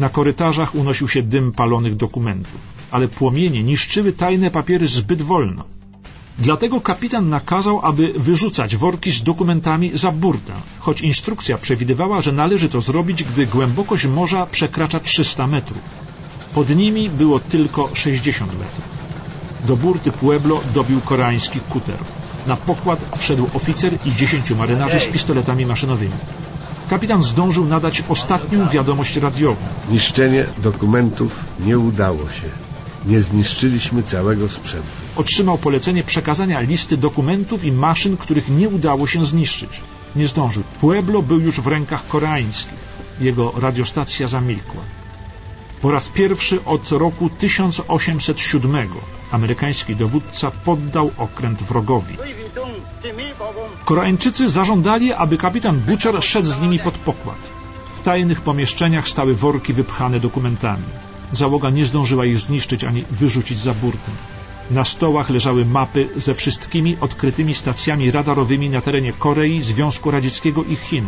Na korytarzach unosił się dym palonych dokumentów, ale płomienie niszczyły tajne papiery zbyt wolno. Dlatego kapitan nakazał, aby wyrzucać worki z dokumentami za burtę, choć instrukcja przewidywała, że należy to zrobić, gdy głębokość morza przekracza 300 metrów. Pod nimi było tylko 60 metrów. Do burty Pueblo dobił koreański kuter. Na pokład wszedł oficer i dziesięciu marynarzy z pistoletami maszynowymi. Kapitan zdążył nadać ostatnią wiadomość radiową. Niszczenie dokumentów nie udało się. Nie zniszczyliśmy całego sprzętu. Otrzymał polecenie przekazania listy dokumentów i maszyn, których nie udało się zniszczyć. Nie zdążył. Pueblo był już w rękach koreańskich. Jego radiostacja zamilkła. Po raz pierwszy od roku 1807 amerykański dowódca poddał okręt wrogowi. Koreańczycy zażądali, aby kapitan Butcher szedł z nimi pod pokład. W tajnych pomieszczeniach stały worki wypchane dokumentami. Załoga nie zdążyła ich zniszczyć ani wyrzucić za burtę. Na stołach leżały mapy ze wszystkimi odkrytymi stacjami radarowymi na terenie Korei, Związku Radzieckiego i Chin.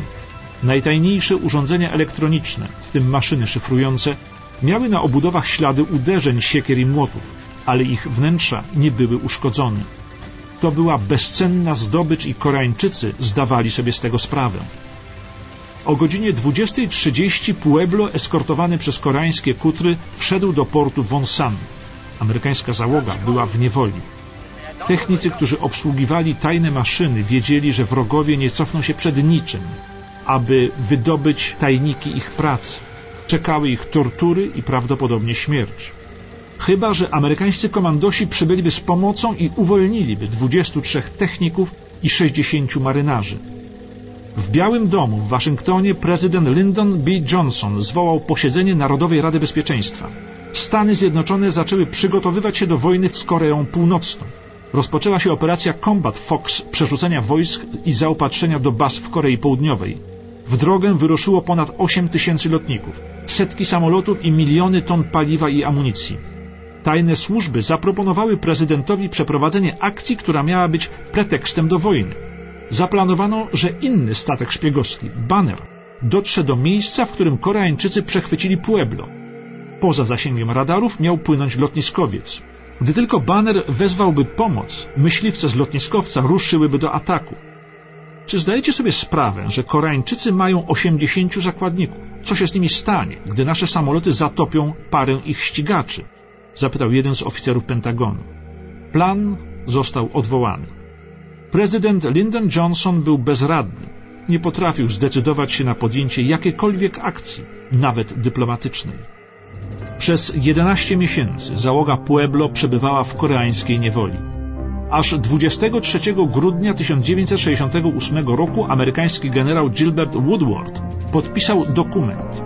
Najtajniejsze urządzenia elektroniczne, w tym maszyny szyfrujące, miały na obudowach ślady uderzeń siekier i młotów, ale ich wnętrza nie były uszkodzone. To była bezcenna zdobycz i Koreańczycy zdawali sobie z tego sprawę. O godzinie 20.30 Pueblo, eskortowany przez koreańskie kutry, wszedł do portu Wonsan. Amerykańska załoga była w niewoli. Technicy, którzy obsługiwali tajne maszyny, wiedzieli, że wrogowie nie cofną się przed niczym, aby wydobyć tajniki ich pracy. Czekały ich tortury i prawdopodobnie śmierć. Chyba, że amerykańscy komandosi przybyliby z pomocą i uwolniliby 23 techników i 60 marynarzy. W Białym Domu w Waszyngtonie prezydent Lyndon B. Johnson zwołał posiedzenie Narodowej Rady Bezpieczeństwa. Stany Zjednoczone zaczęły przygotowywać się do wojny z Koreą Północną. Rozpoczęła się operacja Combat Fox przerzucenia wojsk i zaopatrzenia do baz w Korei Południowej. W drogę wyruszyło ponad 8 tysięcy lotników, setki samolotów i miliony ton paliwa i amunicji. Tajne służby zaproponowały prezydentowi przeprowadzenie akcji, która miała być pretekstem do wojny. Zaplanowano, że inny statek szpiegowski, Banner, dotrze do miejsca, w którym Koreańczycy przechwycili Pueblo. Poza zasięgiem radarów miał płynąć lotniskowiec. Gdy tylko Banner wezwałby pomoc, myśliwce z lotniskowca ruszyłyby do ataku. Czy zdajecie sobie sprawę, że Koreańczycy mają 80 zakładników? Co się z nimi stanie, gdy nasze samoloty zatopią parę ich ścigaczy? Zapytał jeden z oficerów Pentagonu. Plan został odwołany. Prezydent Lyndon Johnson był bezradny. Nie potrafił zdecydować się na podjęcie jakiejkolwiek akcji, nawet dyplomatycznej. Przez 11 miesięcy załoga Pueblo przebywała w koreańskiej niewoli. Aż 23 grudnia 1968 roku amerykański generał Gilbert Woodward podpisał dokument.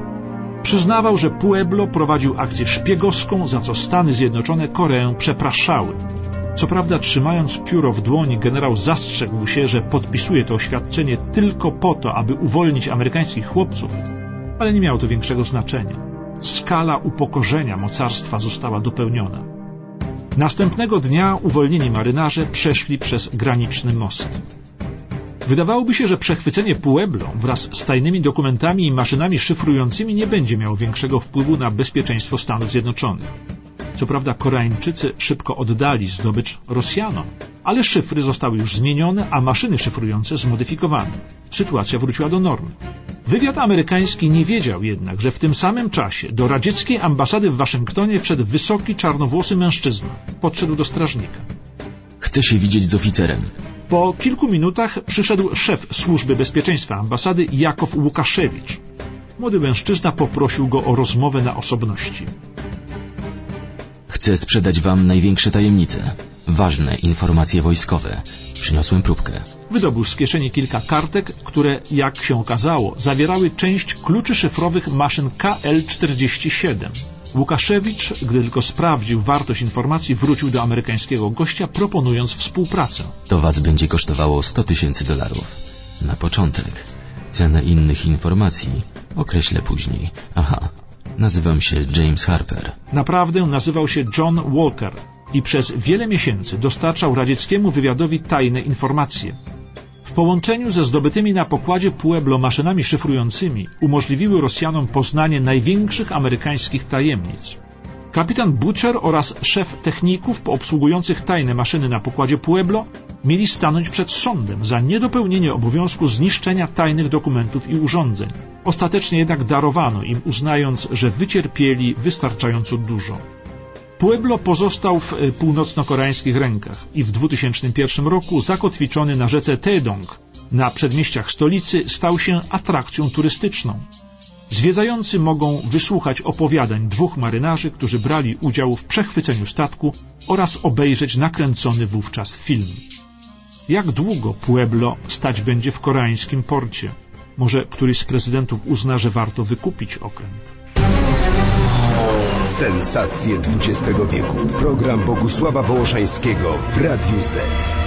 Przyznawał, że Pueblo prowadził akcję szpiegowską, za co Stany Zjednoczone Koreę przepraszały. Co prawda, trzymając pióro w dłoni, generał zastrzegł się, że podpisuje to oświadczenie tylko po to, aby uwolnić amerykańskich chłopców, ale nie miało to większego znaczenia. Skala upokorzenia mocarstwa została dopełniona. Następnego dnia uwolnieni marynarze przeszli przez graniczny most. Wydawałoby się, że przechwycenie Pueblo wraz z tajnymi dokumentami i maszynami szyfrującymi nie będzie miało większego wpływu na bezpieczeństwo Stanów Zjednoczonych. Co prawda Koreańczycy szybko oddali zdobycz Rosjanom, ale szyfry zostały już zmienione, a maszyny szyfrujące zmodyfikowane. Sytuacja wróciła do normy. Wywiad amerykański nie wiedział jednak, że w tym samym czasie do radzieckiej ambasady w Waszyngtonie wszedł wysoki, czarnowłosy mężczyzna. Podszedł do strażnika. Chcę się widzieć z oficerem. Po kilku minutach przyszedł szef służby bezpieczeństwa ambasady Jakow Łukaszewicz. Młody mężczyzna poprosił go o rozmowę na osobności. Chcę sprzedać wam największe tajemnice. Ważne informacje wojskowe. Przyniosłem próbkę. Wydobył z kieszeni kilka kartek, które, jak się okazało, zawierały część kluczy szyfrowych maszyn KL-47. Łukaszewicz, gdy tylko sprawdził wartość informacji, wrócił do amerykańskiego gościa, proponując współpracę. To was będzie kosztowało 100 tysięcy dolarów. Na początek. Cenę innych informacji określę później. Aha, nazywam się James Harper. Naprawdę nazywał się John Walker i przez wiele miesięcy dostarczał radzieckiemu wywiadowi tajne informacje. W połączeniu ze zdobytymi na pokładzie Pueblo maszynami szyfrującymi umożliwiły Rosjanom poznanie największych amerykańskich tajemnic. Kapitan Butcher oraz szef techników obsługujących tajne maszyny na pokładzie Pueblo mieli stanąć przed sądem za niedopełnienie obowiązku zniszczenia tajnych dokumentów i urządzeń. Ostatecznie jednak darowano im, uznając, że wycierpieli wystarczająco dużo. Pueblo pozostał w e, północno-koreańskich rękach i w 2001 roku zakotwiczony na rzece Taedong na przedmieściach stolicy stał się atrakcją turystyczną. Zwiedzający mogą wysłuchać opowiadań dwóch marynarzy, którzy brali udział w przechwyceniu statku oraz obejrzeć nakręcony wówczas film. Jak długo Pueblo stać będzie w koreańskim porcie? Może któryś z prezydentów uzna, że warto wykupić okręt. Sensacje XX wieku. Program Bogusława Wołoszańskiego w Radiu Z.